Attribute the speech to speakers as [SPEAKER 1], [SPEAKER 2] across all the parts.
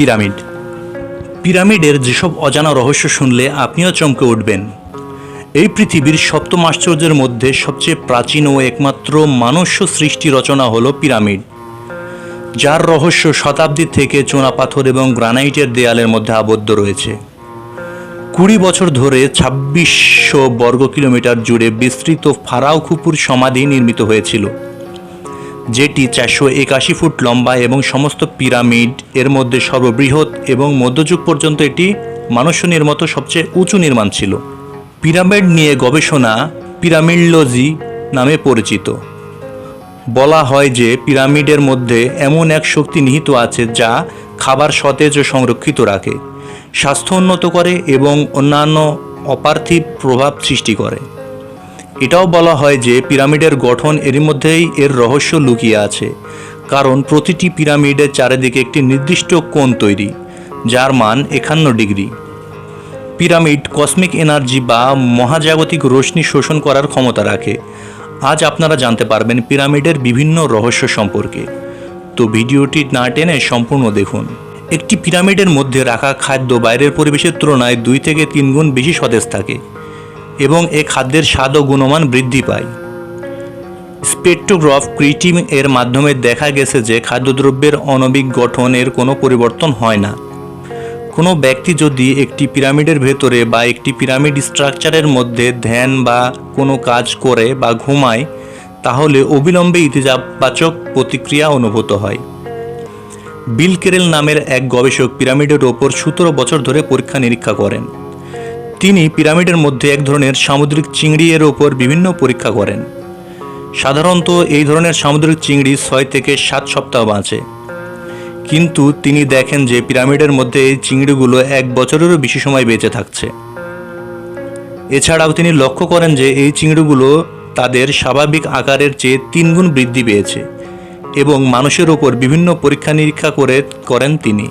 [SPEAKER 1] Pyramid. পিরামিডের যেসব অজানা রহস্য শুনলে আপনিও চমকে উঠবেন। এই পৃথিবীর সপ্তম আশ্চর্যের মধ্যে সবচেয়ে প্রাচীন ও একমাত্র মানুষ্য সৃষ্টি রচনা হলো পিরামিড। যার রহস্য শতাব্দী থেকে চুনাপাথর এবং গ্রানাইটের দেয়ালের মধ্যে আবদ্ধ রয়েছে। কুড়ি বছর ধরে ছাব্বিশশো বর্গ কিলোমিটার জুড়ে বিস্তৃত ফারাও খুপুর সমাধি নির্মিত হয়েছিল। যেটি চারশো একাশি ফুট লম্বা এবং সমস্ত পিরামিড এর মধ্যে সর্ববৃহৎ এবং মধ্যযুগ পর্যন্ত এটি মানুষ্য নির্মিত সবচেয়ে উঁচু নির্মাণ ছিল। পিরামিড নিয়ে গবেষণা পিরামিডলজি নামে পরিচিত। বলা হয় যে পিরামিডের মধ্যে এমন এক শক্তি নিহিত আছে যা খাবার সতেজ ও সংরক্ষিত রাখে, স্বাস্থ্য উন্নত করে এবং অন্যান্য অপার্থিব প্রভাব সৃষ্টি করে। এটাও বলা হয় যে পিরামিডের গঠন এরই মধ্যেই এর রহস্য লুকিয়ে আছে। কারণ প্রতিটি পিরামিডের চারিদিকে একটি নির্দিষ্ট কোণ তৈরি, যার মান একান্ন ডিগ্রি। পিরামিড কসমিক এনার্জি বা মহাজাগতিক রশ্মি শোষণ করার ক্ষমতা রাখে। আজ আপনারা জানতে পারবেন পিরামিডের বিভিন্ন রহস্য সম্পর্কে। তো ভিডিওটি না টেনে সম্পূর্ণ দেখুন। একটি পিরামিডের মধ্যে রাখা খাদ্য বাইরের পরিবেশের তুলনায় দুই থেকে তিন গুণ বেশি সতেজ থাকে। এবং এ খাদ্যের স্বাদ ও গুণমান বৃদ্ধি পায়। স্পেকট্রোগ্রাফ ক্রিটিম এর মাধ্যমে দেখা গেছে যে খাদ্যদ্রব্যের অনবিক গঠনের কোনো পরিবর্তন হয় না। কোনো ব্যক্তি যদি একটি পিরামিডের ভেতরে বা একটি পিরামিড স্ট্রাকচারের মধ্যে ধ্যান বা কোনো কাজ করে বা ঘুমায়, তাহলে অবিলম্বে ইতিবাচক প্রতিক্রিয়া অনুভূত হয়। বিল কেরেল নামের এক গবেষক পিরামিডের ওপর সতেরো বছর ধরে পরীক্ষা নিরীক্ষা করেন। তিনি পিরামিডের মধ্যে এক ধরনের সামুদ্রিক চিংড়ি এর ওপর বিভিন্ন পরীক্ষা করেন। সাধারণত এই ধরনের সামুদ্রিক চিংড়ি ছয় থেকে সাত সপ্তাহ বাঁচে। কিন্তু তিনি দেখেন যে পিরামিডের মধ্যে এই চিংড়িগুলো এক বছরেরও বেশি সময় বেঁচে থাকছে। এছাড়াও তিনি লক্ষ্য করেন যে এই চিংড়িগুলো তাদের স্বাভাবিক আকারের চেয়ে তিনগুণ বৃদ্ধি পেয়েছে এবং মানুষের ওপর বিভিন্ন পরীক্ষা নিরীক্ষা করে করেন তিনি।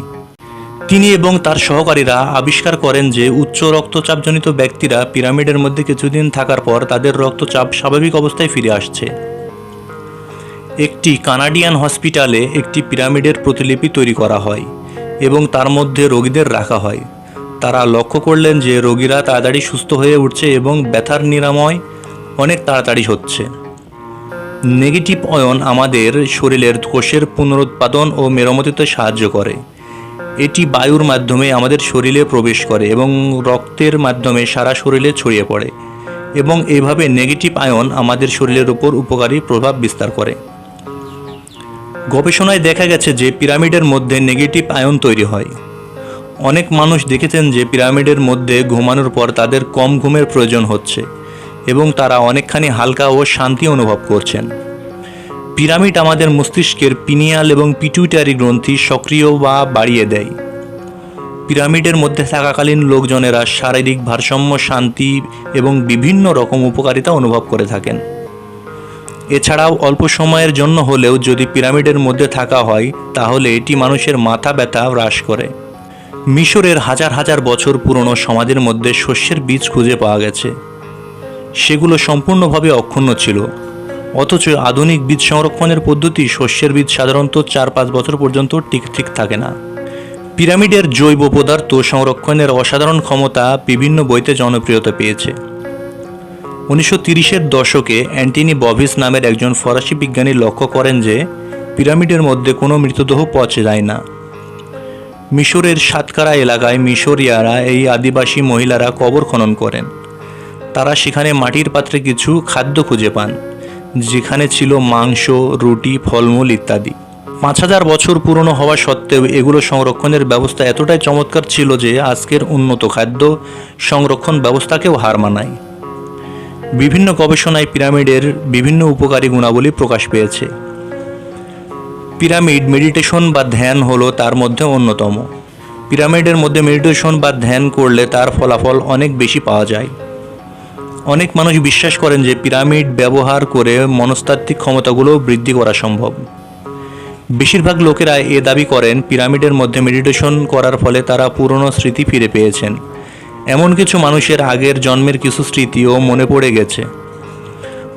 [SPEAKER 1] তিনি এবং তার সহকারীরা আবিষ্কার করেন যে উচ্চ রক্তচাপজনিত ব্যক্তিরা পিরামিডের মধ্যে কিছুদিন থাকার পর তাদের রক্তচাপ স্বাভাবিক অবস্থায় ফিরে আসছে। একটি কানাডিয়ান হসপিটালে একটি পিরামিডের প্রতিলিপি তৈরি করা হয় এবং তার মধ্যে রোগীদের রাখা হয়। তারা লক্ষ্য করলেন যে রোগীরা তাড়াতাড়ি সুস্থ হয়ে উঠছে এবং ব্যথার নিরাময় অনেক তাড়াতাড়ি হচ্ছে। নেগেটিভ অয়ন আমাদের শরীরের কোষের পুনরুৎপাদন ও মেরামতিতে সাহায্য করে। এটি বায়ুর মাধ্যমে আমাদের শরীরে প্রবেশ করে এবং রক্তের মাধ্যমে সারা শরীরে ছড়িয়ে পড়ে এবং এভাবে নেগেটিভ আয়ন আমাদের শরীরের উপর উপকারী প্রভাব বিস্তার করে। গবেষণায় দেখা গেছে যে পিরামিডের মধ্যে নেগেটিভ আয়ন তৈরি হয়। অনেক মানুষ দেখেছেন যে পিরামিডের মধ্যে ঘুমানোর পর তাদের কম ঘুমের প্রয়োজন হচ্ছে এবং তারা অনেকখানি হালকা ও শান্তি অনুভব করছেন। পিরামিড আমাদের মস্তিষ্কের পিনিয়াল এবং পিটুইটারি গ্রন্থি সক্রিয় বা বাড়িয়ে দেয়। পিরামিডের মধ্যে থাকাকালীন লোকজনেরা শারীরিক ভারসাম্য, শান্তি এবং বিভিন্ন রকম উপকারিতা অনুভব করে থাকেন। এছাড়াও অল্প সময়ের জন্য হলেও যদি পিরামিডের মধ্যে থাকা হয়, তাহলে এটি মানুষের মাথা ব্যথা হ্রাস করে। মিশরের হাজার হাজার বছর পুরনো সমাজের মধ্যে শস্যের বীজ খুঁজে পাওয়া গেছে। সেগুলো সম্পূর্ণভাবে অক্ষুণ্ণ ছিল। অথচ আধুনিক বীজ সংরক্ষণের পদ্ধতি শস্যের বীজ সাধারণত চার পাঁচ বছর পর্যন্ত ঠিক ঠিক থাকে না। পিরামিডের জৈব পদার্থ সংরক্ষণের অসাধারণ ক্ষমতা বিভিন্ন বইতে জনপ্রিয়তা পেয়েছে। উনিশশো তিরিশের দশকে অ্যান্টিনি বভিস নামের একজন ফরাসি বিজ্ঞানী লক্ষ্য করেন যে, পিরামিডের মধ্যে কোনো মৃতদেহ পচে যায় না। মিশরের সাতকারা এলাকায় মিশরিয়ারা এই আদিবাসী মহিলারা কবর খনন করেন। তারা সেখানে মাটির পাত্রে কিছু খাদ্য খুঁজে পান। যেখানে ছিল মাংস, রুটি, ফলমূল ইত্যাদি। পাঁচ হাজার বছর পুরনো হওয়া সত্ত্বেও এগুলো সংরক্ষণের ব্যবস্থা এতটাই চমৎকার ছিল যে আজকের উন্নত খাদ্য সংরক্ষণ ব্যবস্থাকেও হার মানায়। বিভিন্ন গবেষণায় পিরামিডের বিভিন্ন উপকারী গুণাবলী প্রকাশ পেয়েছে। পিরামিড মেডিটেশন বা ধ্যান হলো তার মধ্যে অন্যতম। পিরামিডের মধ্যে মেডিটেশন বা ধ্যান করলে তার ফলাফল অনেক বেশি পাওয়া যায়। অনেক মানুষ বিশ্বাস করেন যে পিরামিড ব্যবহার করে মনস্তাত্ত্বিক ক্ষমতাগুলো বৃদ্ধি করা সম্ভব। বেশিরভাগ লোকেরা এ দাবি করেন পিরামিডের মধ্যে মেডিটেশন করার ফলে তারা পুরনো স্মৃতি ফিরে পেয়েছেন। এমন কিছু মানুষের আগের জন্মের কিছু স্মৃতিও মনে পড়ে গেছে।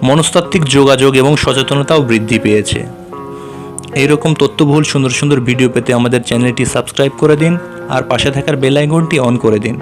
[SPEAKER 1] মনস্তাত্ত্বিক যোগাযোগ এবং সচেতনতাও বৃদ্ধি পেয়েছে। এইরকম তথ্যবহুল সুন্দর সুন্দর ভিডিও পেতে আমাদের চ্যানেলটি সাবস্ক্রাইব করে দিন আর পাশে থাকার বেল আইকনটি অন করে দিন।